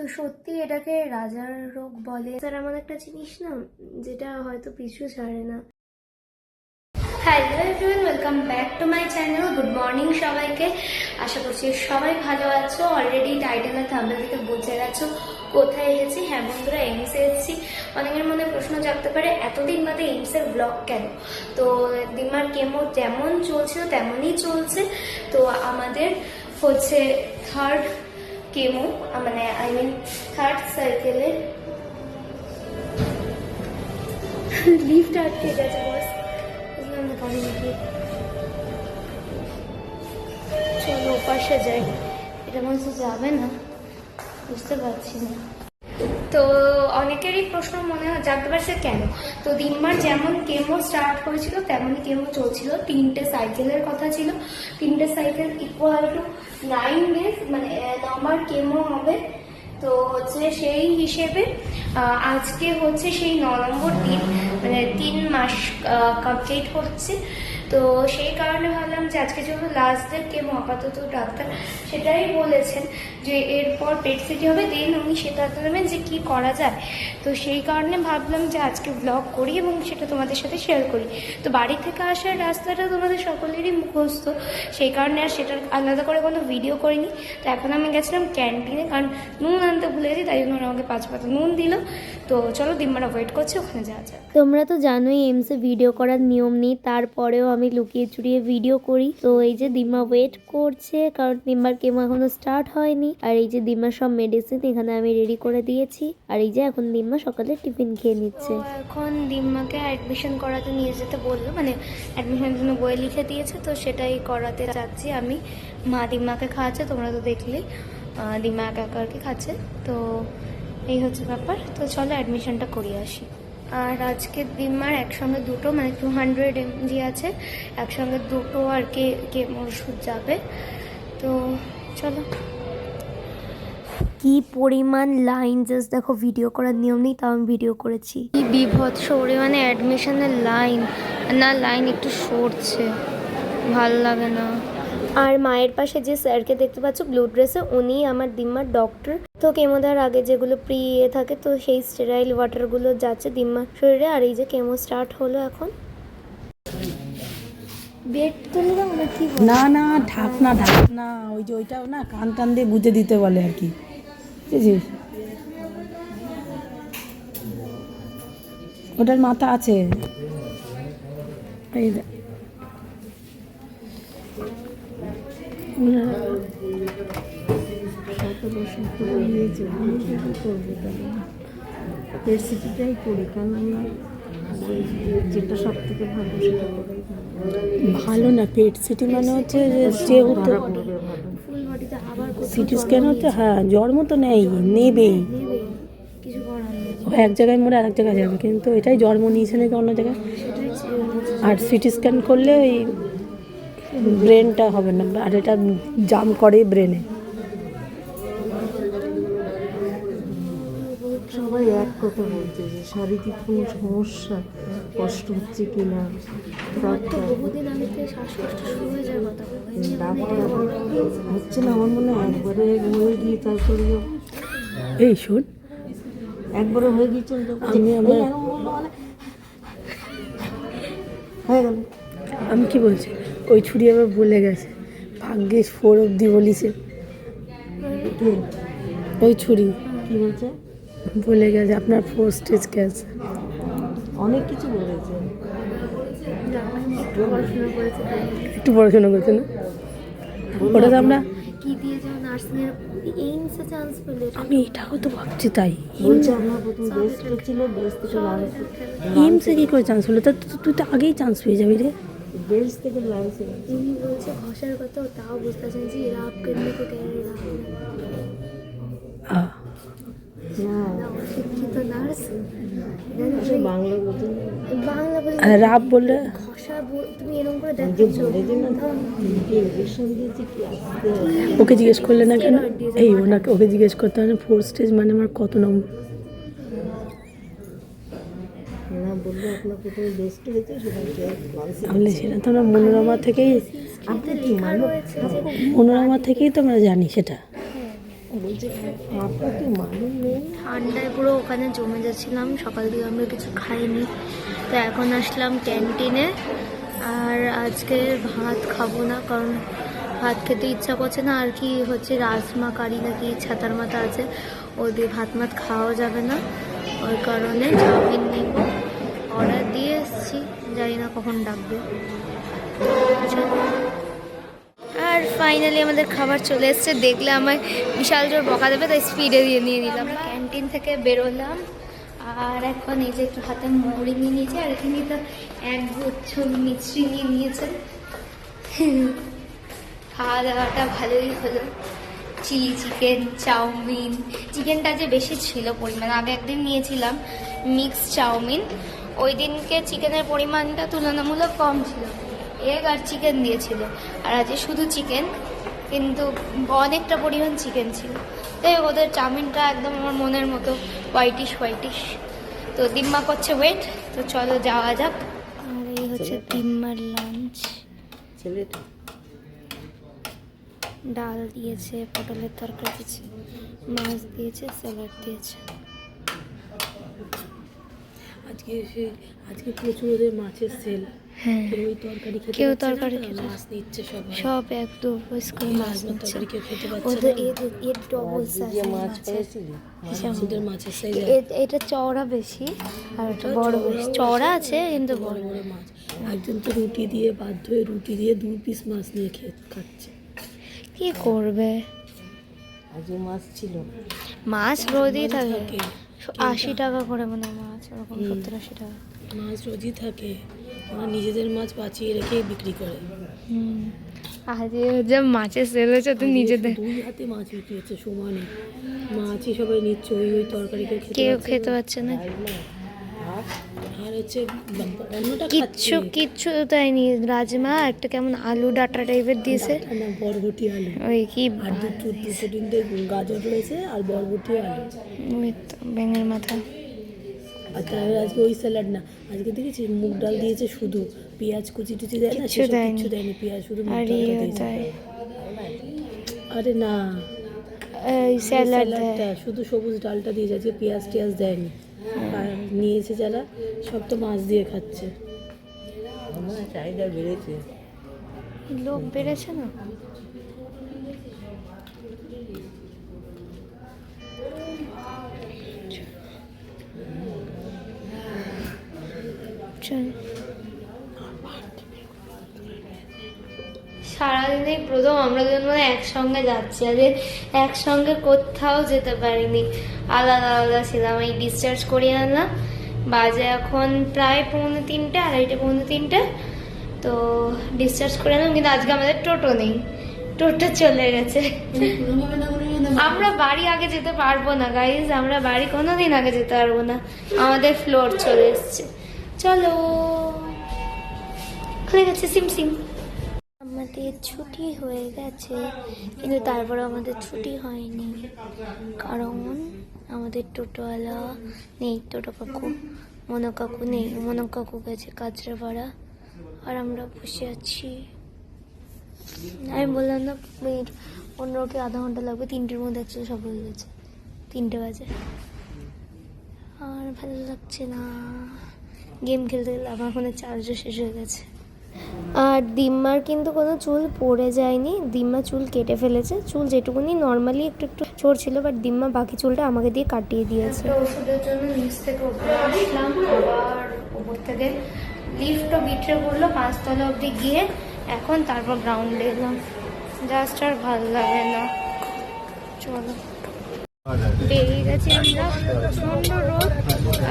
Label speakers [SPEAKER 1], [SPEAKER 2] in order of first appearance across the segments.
[SPEAKER 1] তো সত্যি এটাকে রাজার রোগ বলে। স্যার এমন একটা জিনিস না, যেটা হয়তো পিছু ছাড়ে না। Hello everyone welcome back to my channel good morning সবাইকে। আশা করছি সবাই ভালো আছো। অলরেডি টাইটেল আর থাম্বনেল থেকে বুঝে গেছো কোথায় এসেছি। হ্যাঁ বন্ধুরা এমসে এসেছি। অনেকের মনে প্রশ্ন জাগতে পারে, এতদিন বাদে এমসের ব্লগ কেন? তো দিমার কেমো যেমন চলছিল তেমনই চলছে। তো আমাদের হচ্ছে থার্ড কেমো মানে আই মিন থার্ড সাইকেলের লিফট আটকে গেছে বস বুঝলাম না কারণ কি চলো, ওপাশে যাই। এটা মনে হচ্ছে যাবে না। বুঝতে পারছি না। তো অনেকেরই প্রশ্ন মনে হয়, জানতে পারছে কেন? তো দিনবার যেমন কেমো স্টার্ট হয়েছিল, তেমনই কেমো চলছিল। তিনটে সাইকেলের কথা ছিল। তিনটে cycle equal to nine days মানে নবার কেমো হবে। তো হচ্ছে সেই হিসেবে আজকে হচ্ছে সেই ন নম্বর দিন মানে তিন মাস কমপ্লিট হচ্ছে। তো সেই কারণে ভাবলাম যে আজকে যেহেতু লাস্ট ডেট কেমো, আপাতত ডাক্তার সেটাই বলেছেন যে এরপর পেট সিটি হবে দেন উনি সেটা দেবেন যে কি করা যায়। তো সেই কারণে ভাবলাম যে আজকে ব্লগ করি এবং সেটা তোমাদের সাথে শেয়ার করি। তো বাড়ি থেকে আসার রাস্তাটা তোমাদের সকলেরই মুখস্থ, সেই কারণে আর সেটার আলাদা করে কোনো ভিডিও করিনি। তো এখন আমি গেছিলাম ক্যান্টিনে কারণ নুন আনতে ভুলে গেছি, তাই জন্য ওরা আমাকে পাঁচ পাতা নুন দিল। তো চলো দিম্মারা ওয়েট করছে, ওখানে যাওয়া যাক।
[SPEAKER 2] তোমরা তো জানোই এমসে ভিডিও করার নিয়ম নেই, তারপরেও আমি লুকিয়ে চুরিয়ে ভিডিও করি। তো এই যে দিমা ওয়েট করছে, কারণ দিম্বার কেমো এখনও স্টার্ট হয়নি। আর এই যে দিম্মার সব মেডিসিন এখানে আমি রেডি করে দিয়েছি। আর এই যে এখন দিম্মা সকালে টিফিন খেয়ে নিচ্ছে।
[SPEAKER 1] এখন দিম্মাকে অ্যাডমিশন করাতে নিয়ে যেতে বলল মানে অ্যাডমিশনের জন্য বই লিখে দিয়েছে, তো সেটাই করাতে যাচ্ছি আমি। মা দিম্মাকে খাওয়াচ্ছে, তোমরা তো দেখলেই দিম্মা একা একা আর কি খাচ্ছে। তো এই হচ্ছে ব্যাপার। তো চলো অ্যাডমিশনটা করিয়ে আসি। আর আজকে দিম্মার একসঙ্গে দুটো মানে টু হান্ড্রেড এমজি আছে। একসঙ্গে দুটো আর কে কে ওষুধ যাবে। তো চলো।
[SPEAKER 2] কি পরিমাণ লাইন জাস্ট দেখো ভিডিও করার নিয়ম নেই তাও আমি ভিডিও করেছি। কি বিভৎস পরিমাণে অ্যাডমিশনের লাইন না লাইন একটু সরছে। ভালো লাগে না। আর মায়ের পাশে যে স্যারকে দেখতে পাচ্ছ ব্লু ড্রেসে উনি আমার দিম্মার ডক্টর তো কেমো দেওয়ার আগে যেগুলো প্রি ইয়ে থাকে তো সেই স্টেরাইল ওয়াটারগুলো যাচ্ছে দিম্মার শরীরে। আর এই যে কেমো স্টার্ট হলো এখন। বেড তুলে দাও না কি
[SPEAKER 3] না না ঢাকনা ঢাকনা ওই যে ওইটাও না কান টান দিয়ে গুজে দিতে বলে আর কি। বুঝেছিস? ওটার মাথা আছে। এই দেখ।
[SPEAKER 4] রেসিপিটাই করি কারণ আমরা যেটা সব থেকে ভালো সেটা
[SPEAKER 3] ভালো না, পেট সিটি মানে হচ্ছে যে সিটি স্ক্যান হচ্ছে হ্যাঁ জ্বর মতো নেই, নেবেই এক জায়গায় মরে আরেক জায়গায় যাবে, কিন্তু এটাই জন্ম নিয়েছে নাকি অন্য জায়গায় আর সিটি স্ক্যান করলে ওই ব্রেনটা হবে না আর এটা জাম করে ব্রেনে।
[SPEAKER 4] সবাই এক কথা বলছে যে শারীরিক কোনো সমস্যা কষ্ট হচ্ছে কি না
[SPEAKER 1] বহুদিন আগে শ্বাসকষ্ট শুরু হয়ে যাওয়ার কথা
[SPEAKER 4] ডাক্তার হচ্ছে না আমার মনে হয় একবারে হয়ে গিয়ে তারপরে
[SPEAKER 3] এই শোন।
[SPEAKER 4] একবারে হয়ে গিয়েছিল যখন
[SPEAKER 3] আমি আমার-
[SPEAKER 4] হয়ে গেল।
[SPEAKER 3] আমি কি বলছি? ওই ছুরি আবার বলে গেছে। ভাগ্যে ফোর অব্দি বলিছে। ওই ছুরি
[SPEAKER 4] কি বলছে?
[SPEAKER 3] বলে গেছে আপনার ফোর স্টেজ ক্যান্সার
[SPEAKER 4] অনেক কিছু বলেছে।
[SPEAKER 1] একটু পড়াশোনা করেছে
[SPEAKER 3] না? ওটা তো আমরা
[SPEAKER 1] কি দিয়ে যেন নার্সিং এর এইমসে চান্স পেলে
[SPEAKER 3] আমি এটাও তো ভাবছি তাই।
[SPEAKER 4] বলছে আপনার প্রথম বেস্ট ছিল বেস্ট থেকে লাঞ্চ
[SPEAKER 3] কি করে চান্স হলো? তা তো- তুই তো আগেই চান্স পেয়ে যাবি রে।
[SPEAKER 4] বেস্ট থেকে
[SPEAKER 1] বলছে ঘষার কথা তাও বুঝতে পারছেন যে এরা আপ করলে কেন
[SPEAKER 3] আহ,
[SPEAKER 4] না
[SPEAKER 1] শিক্ষিত নার্স
[SPEAKER 4] বাংলা বলতে
[SPEAKER 1] বাংলা বলে
[SPEAKER 3] রাব বললে?
[SPEAKER 1] ঘষা তুমি এরকম করে
[SPEAKER 3] ওকে জিজ্ঞেস করলে না কেন? এই ওনাকে ওকে জিজ্ঞেস করতে হবে ফোর স্টেজ মানে আমার কত নম্বর
[SPEAKER 4] না বলল আপনার প্রথমে বেস্ট হয়েছে সেটা লাঞ্চে
[SPEAKER 3] তাহলে সেটা তো আমরা মনোরমা থেকেই
[SPEAKER 4] মানে
[SPEAKER 3] মনোরমা থেকেই তো আমরা জানি সেটা।
[SPEAKER 1] ঠান্ডায় পুরো ওখানে জমে যাচ্ছিলাম সকাল থেকে আমরা কিছু খাইনি। তো এখন আসলাম ক্যান্টিনে আর আজকে ভাত খাব না কারণ ভাত খেতে ইচ্ছা করছে না। আর কি হচ্ছে রাজমা কারি নাকি ছাতার মাথা আছে ও দিয়ে ভাত মাত খাওয়া যাবে না ওই কারণে চাউমিন নিব। অর্ডার দিয়ে এসেছি, জানি না কখন ডাকবে। আর ফাইনালি আমাদের খাবার চলে এসেছে, দেখলে আমায় বিশাল জোর বকা দেবে, তাই স্পিডে দিয়ে নিয়ে নিলাম। ক্যান্টিন থেকে বেরোলাম, আর এখন এই যে একটু হাতে মুড়ি নিয়ে নিয়েছে, আর এখানে তো এক গুচ্ছ মিষ্টি নিয়ে নিয়েছেন খাওয়া দাওয়াটা ভালোই হলো। চিলি চিকেন, চাউমিন, চিকেনটা যে বেশি ছিল পরিমাণ, আগে একদিন নিয়েছিলাম মিক্স চাউমিন। ওই দিনকে চিকেনের পরিমাণটা তুলনামূলক কম ছিল। এগ আর চিকেন দিয়েছিল। আর আজকে শুধু চিকেন কিন্তু অনেকটা পরিমাণ চিকেন ছিল। তাই ওদের চাউমিনটা একদম আমার মনের মতো হোয়াইটিশ হোয়াইটিশ তো দিম্মা করছে ওয়েট তো চলো যাওয়া যাক। আর এই হচ্ছে দিম্মার লাঞ্চ ডাল দিয়েছে পটলের তরকারি দিয়েছে মাছ দিয়েছে স্যালাড দিয়েছে।
[SPEAKER 3] আজকে সে আজকে প্রচুর ওদের মাছের সেল
[SPEAKER 1] হ্যাঁ।
[SPEAKER 3] কেউ ওই তরকারি খেতে
[SPEAKER 1] কেউ তরকারি খেতে-
[SPEAKER 3] মাছ নিচ্ছে সবাই
[SPEAKER 1] সব এক দু মাছ নিচ্ছে।
[SPEAKER 3] তরকারি কেউ খেতে পারছে
[SPEAKER 1] ওদের
[SPEAKER 3] না।
[SPEAKER 1] এর এর ডবল সাইজ মাছ
[SPEAKER 3] ওদের মাছের সাইজ
[SPEAKER 1] এটা চওড়া বেশি আর বড় বেশি। চওড়া আছে কিন্তু
[SPEAKER 3] বড়
[SPEAKER 1] বড়।
[SPEAKER 3] মাছ। একজন তো রুটি দিয়ে বাধ্য হয়ে রুটি দিয়ে দু পিস মাছ নিয়ে খেয়ে খাচ্ছে।
[SPEAKER 1] কি করবে?
[SPEAKER 4] আজকে মাছ ছিল।
[SPEAKER 1] মাছ থাকে।
[SPEAKER 3] থাকে।
[SPEAKER 1] আশি টাকা করে মানে মাছ ওরকম সত্তর আশি টাকা।
[SPEAKER 3] মাছ যদি থাকে ওরা নিজেদের মাছ বাঁচিয়ে রেখে বিক্রি করে।
[SPEAKER 1] আজকে যে মাছের সেল হয়েছে তো নিজেদের
[SPEAKER 3] দুই হাতে মাছ বিক্রি হচ্ছে সমানে। মাছই সবাই নিচ্ছে ওই ওই তরকারি কেউ খেতে পারছে না। আর হচ্ছে
[SPEAKER 1] কিচ্ছু কিচ্ছু দেয়নি রাজমা একটা কেমন আলু ডাটা টাইপের দিয়েছে।
[SPEAKER 3] না বরবটি আলু।
[SPEAKER 1] ওই কি
[SPEAKER 3] আর দুটো দুটো তিনটে গাজর রয়েছে আর বরবটি আলু।
[SPEAKER 1] ওই তো ব্যাঙের মাথা।
[SPEAKER 3] আর তাহলে আজকে ওই স্যালাড না। আজকে দেখেছি মুগ ডাল দিয়েছে শুধু। পেঁয়াজ কুচি টুচি দেয় না? সেসব
[SPEAKER 1] দেয়নি।
[SPEAKER 3] দেয়নি। পেঁয়াজ শুধু মুগ
[SPEAKER 1] আর
[SPEAKER 3] ডালটা আরে না।
[SPEAKER 1] এই
[SPEAKER 3] স্যালাডটা শুধু সবুজ ডালটা দিয়েছে। আজকে পেঁয়াজ টিয়াজ দেয়নি। নিয়েছে যারা সব তো মাছ দিয়ে খাচ্ছে। চাহিদা বেড়েছে।
[SPEAKER 1] লোক বেড়েছে না? চল। সারাদিনেই প্রথম আমরা দুজন মানে একসঙ্গে যাচ্ছি আগে একসঙ্গে কোথাও যেতে পারিনি। আলাদা আলাদা ছিলাম, এই ডিসচার্জ করিয়ে আনলাম। বাজে এখন প্রায় পৌনে তিনটে, আড়াইটে পৌনে তিনটে। তো ডিসচার্জ করে আনলাম, কিন্তু আজকে আমাদের টোটো নেই। টোটো চলে গেছে। আমরা বাড়ি আগে যেতে পারব না গাইজ আমরা বাড়ি কোনোদিন আগে যেতে পারব না। আমাদের ফ্লোর চলে এসছে। চলো। খুলে গেছে, সিম সিম। আমাদের ছুটি হয়ে গেছে, কিন্তু তারপরে আমাদের ছুটি হয়নি। কারণ আমাদের টোটোওয়ালা নেই টোটো কাকু মনো কাকু নেই মনো কাকু গেছে কাঁচরাপাড়া, আর আমরা বসে আছি। আমি বললাম, না, মিনিট, পনেরো কি আধা ঘণ্টা লাগবে? তিনটের মধ্যে অ্যাকচুয়ালি সব হয়ে গেছে। তিনটে বাজে। আর ভালো লাগছে না। গেম খেলতে গেলে আমার ফোনে চার্জও শেষ হয়ে গেছে। আর দিম্মার কিন্তু কোনো চুল পড়ে যায়নি। দিম্মা চুল কেটে ফেলেছে। চুল যেটুকুনি নর্মালি একটু একটু ছোট ছিল বাট দিম্মা বাকি চুলটা আমাকে দিয়ে কাটিয়ে দিয়েছে। ওষুধের জন্য নিচ থেকে উপরে আসলাম, আবার উপর থেকে লিফটও বিট্রে করল, পাঁচতলা অবধি গিয়ে এখন তারপর গ্রাউন্ডে এলাম। জাস্ট আর ভালো লাগে না। চলো। বেরিয়ে গেছি আমরা প্রচণ্ড রোদ,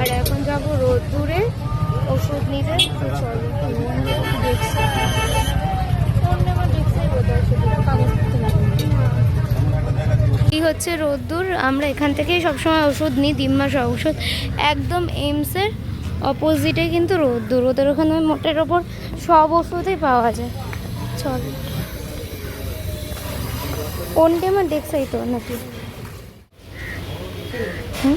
[SPEAKER 1] আর এখন যাব রোদ দূরে। ওষুধ নিতে তো হচ্ছে রোদ্দুর? আমরা এখান থেকেই সবসময় ওষুধ নিই দিম্মাস ওষুধ। একদম এইমসের অপোজিটে কিন্তু রোদ্দুর। ওদের ওখানে মোটের ওপর সব ওষুধই পাওয়া যায়। চল। কোনটা আমার দেখছাই তো নাকি? হুম?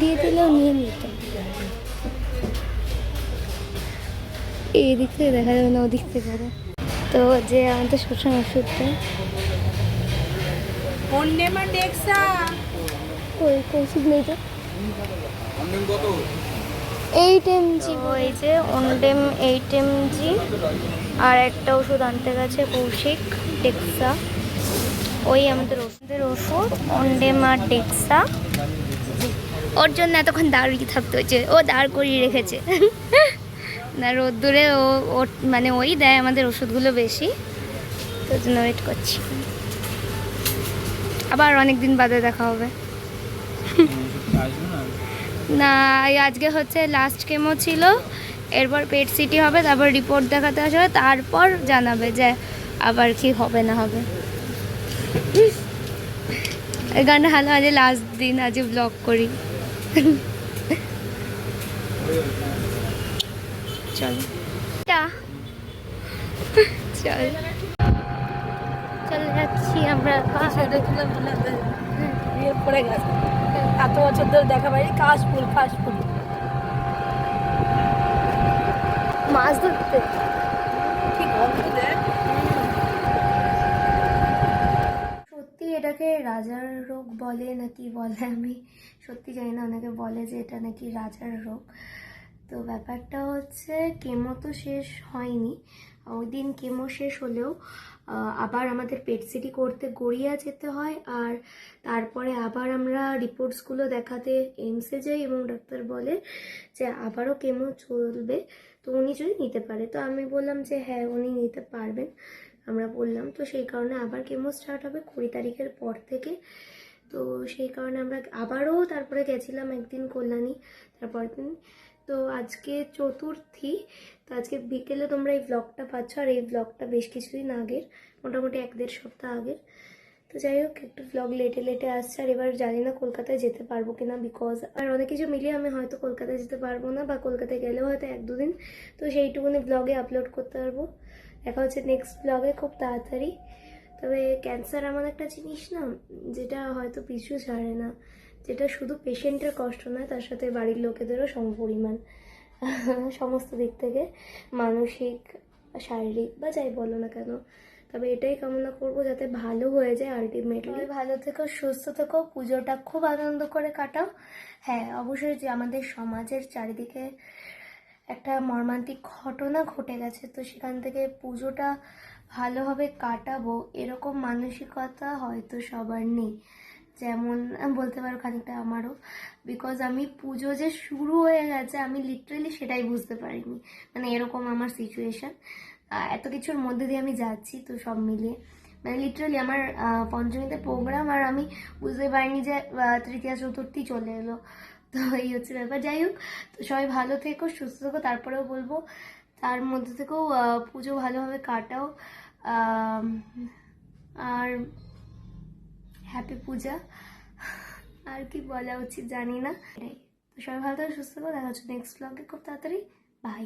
[SPEAKER 1] দিয়ে দিলেও নিয়ে নিত। এই দিক থেকে দেখা যাবে না ওদিক থেকে করে তো যে আমাদের সবসময় ওষুধ দেয়
[SPEAKER 3] অন্যেমা ডেক্সা।
[SPEAKER 2] ওই ওষুধ নেই তো। এইট এমজি ওই যে ওনডেম এইট এমজি আর একটা ওষুধ আনতে গেছে কৌশিক ডেক্সা। ওই আমাদের ওষুধের ওষুধ ওনডেম আর ডেক্সা। ওর জন্য এতক্ষণ দাঁড়িয়ে থাকতে হয়েছে। ও দাঁড় করিয়ে রেখেছে। না, রোদ্দুরে ও ওর মানে ওই দেয় আমাদের ওষুধগুলো বেশি। তো জন্য ওয়েট করছি। আবার অনেক দিন বাদে দেখা হবে। না আজকে হচ্ছে লাস্ট কেমো ছিল। এরপর পেট সিটি হবে, তারপর রিপোর্ট দেখাতে আসবে। তারপর জানাবে যে আবার কি হবে, না হবে। এই গানটা ভালো আজ লাস্ট দিন আজ ব্লগ করি। চলো। চল। চলে যাচ্ছি আমরা।
[SPEAKER 3] বিয়ে পড়ে গেছে। এত বছর ধরে দেখা পাই কাশফুল কাশফুল।
[SPEAKER 2] মাছ ধরতে।
[SPEAKER 3] কি
[SPEAKER 1] সত্যি এটাকে রাজার রোগ বলে নাকি বলে আমি? সত্যি জানি না অনেকে বলে যে এটা নাকি রাজার রোগ। তো ব্যাপারটা হচ্ছে, কেমো তো শেষ হয়নি। ওই দিন কেমো শেষ হলেও আবার আমাদের পেট সিটি করতে গড়িয়া যেতে হয়, আর তারপরে আবার আমরা রিপোর্টসগুলো দেখাতে এইমসে যাই এবং ডাক্তার বলে যে আবারও কেমো চলবে। তো উনি যদি নিতে পারে, তো আমি বললাম যে হ্যাঁ উনি নিতে পারবেন। আমরা বললাম, তো সেই কারণে আবার কেমো স্টার্ট হবে কুড়ি তারিখের পর থেকে। তো সেই কারণে আমরা আবারও তারপরে গেছিলাম একদিন কল্যাণী তারপর দিন। তো আজকে চতুর্থী, তো আজকে বিকেলে তোমরা এই ব্লগটা পাচ্ছ, আর এই ব্লগটা বেশ কিছুদিন আগের, মোটামুটি এক দেড় সপ্তাহ আগের। তো যাই হোক, একটু ব্লগ লেটে লেটে আসছে, আর এবার জানি না কলকাতায় যেতে পারব কিনা বিকজ আর অনেক কিছু মিলিয়ে আমি হয়তো কলকাতায় যেতে পারব না, বা কলকাতায় গেলেও হয়তো এক দুদিন। তো সেইটুকুনি ব্লগে আপলোড করতে পারব। দেখা হচ্ছে নেক্সট ব্লগে খুব তাড়াতাড়ি। তবে ক্যান্সার এমন একটা জিনিস না, যেটা হয়তো পিছু ছাড়ে না, যেটা শুধু পেশেন্টের কষ্ট নয়, তার সাথে বাড়ির লোকেদেরও সমপরিমাণ, সমস্ত দিক থেকে মানসিক, শারীরিক বা যাই বলো না কেন, তবে এটাই কামনা করব যাতে ভালো হয়ে যায় আলটিমেটলি ভালো থেকো, সুস্থ থেকো, পুজোটা খুব আনন্দ করে কাটাও। হ্যাঁ অবশ্যই যে আমাদের সমাজের চারিদিকে একটা মর্মান্তিক ঘটনা ঘটে গেছে, তো সেখান থেকে পুজোটা ভালোভাবে কাটাবো, এরকম মানসিকতা হয়তো সবার নেই। যেমন বলতে পারো খানিকটা আমারও। বিকজ আমি পুজো যে শুরু হয়ে গেছে, আমি লিটারেলি সেটাই বুঝতে পারিনি। মানে এরকম আমার সিচুয়েশন এত কিছুর মধ্যে দিয়ে আমি যাচ্ছি তো সব মিলিয়ে। মানে লিটারালি আমার পঞ্চমীতে প্রোগ্রাম আর আমি বুঝতে পারিনি যে তৃতীয়া, চতুর্থী চলে এলো। তো এই হচ্ছে ব্যাপার। যাই হোক, তো সবাই ভালো থেকো, সুস্থ থেকো। তারপরেও বলব, তার মধ্যে থেকেও পুজো ভালোভাবে কাটাও। আর হ্যাপি পূজা আর কি বলা উচিত জানি না। তো সবাই ভালো থাকো, সুস্থ থাকো। দেখা হচ্ছে নেক্সট ব্লগে খুব তাড়াতাড়ি। বাই